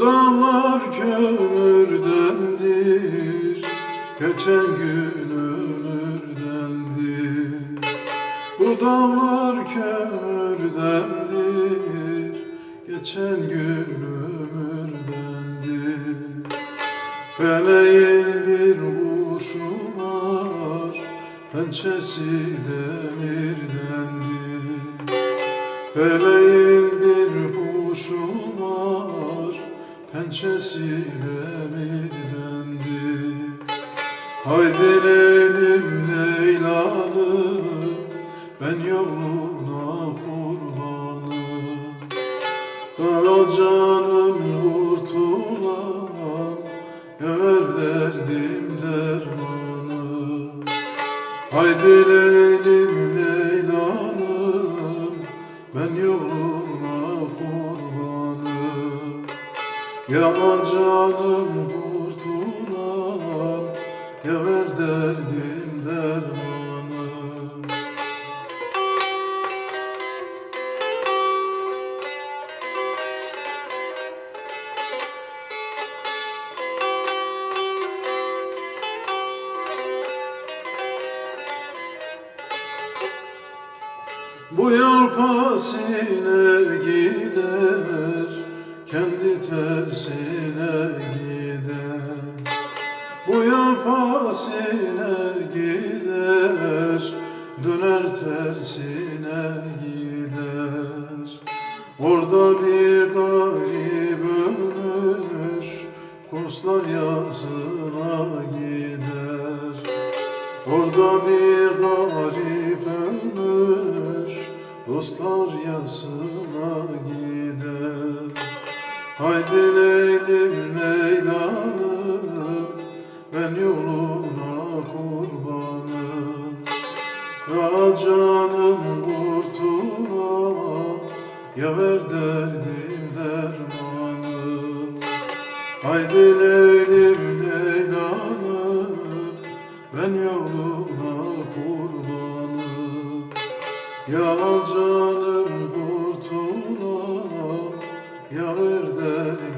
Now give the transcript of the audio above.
Bu dağlar kömürdendir Geçen gün ömürdendir Bu dağlar kömürdendir Geçen gün ömürdendir Feleğin bir kuşu var Pençesi demirdendir Feleğin bir kuşu var Pençesi demirdendir Haydi Leylim Leylalım Ben yoluna kurbanım. Kal canım kurtulan Ver derdim dermanı Haydi Leylim Leylanım Ben yoluna Ya canım kurtulan Ya ver derdim dermanı Bu yol pasine pasine gider, döner tersine gider. Orada bir garip ölmüş, kurslar yasına gider. Orada bir garip ölmüş Dostlar yasına gider Haydi Leylim Leylanım ben yoluna kurbanım. Ya canım kurtulamam Ya ver derdim dermanı Haydi Leylim Leylanım Ben yoluna kurbanım. Ya canım kurtulamam Ya ver derdim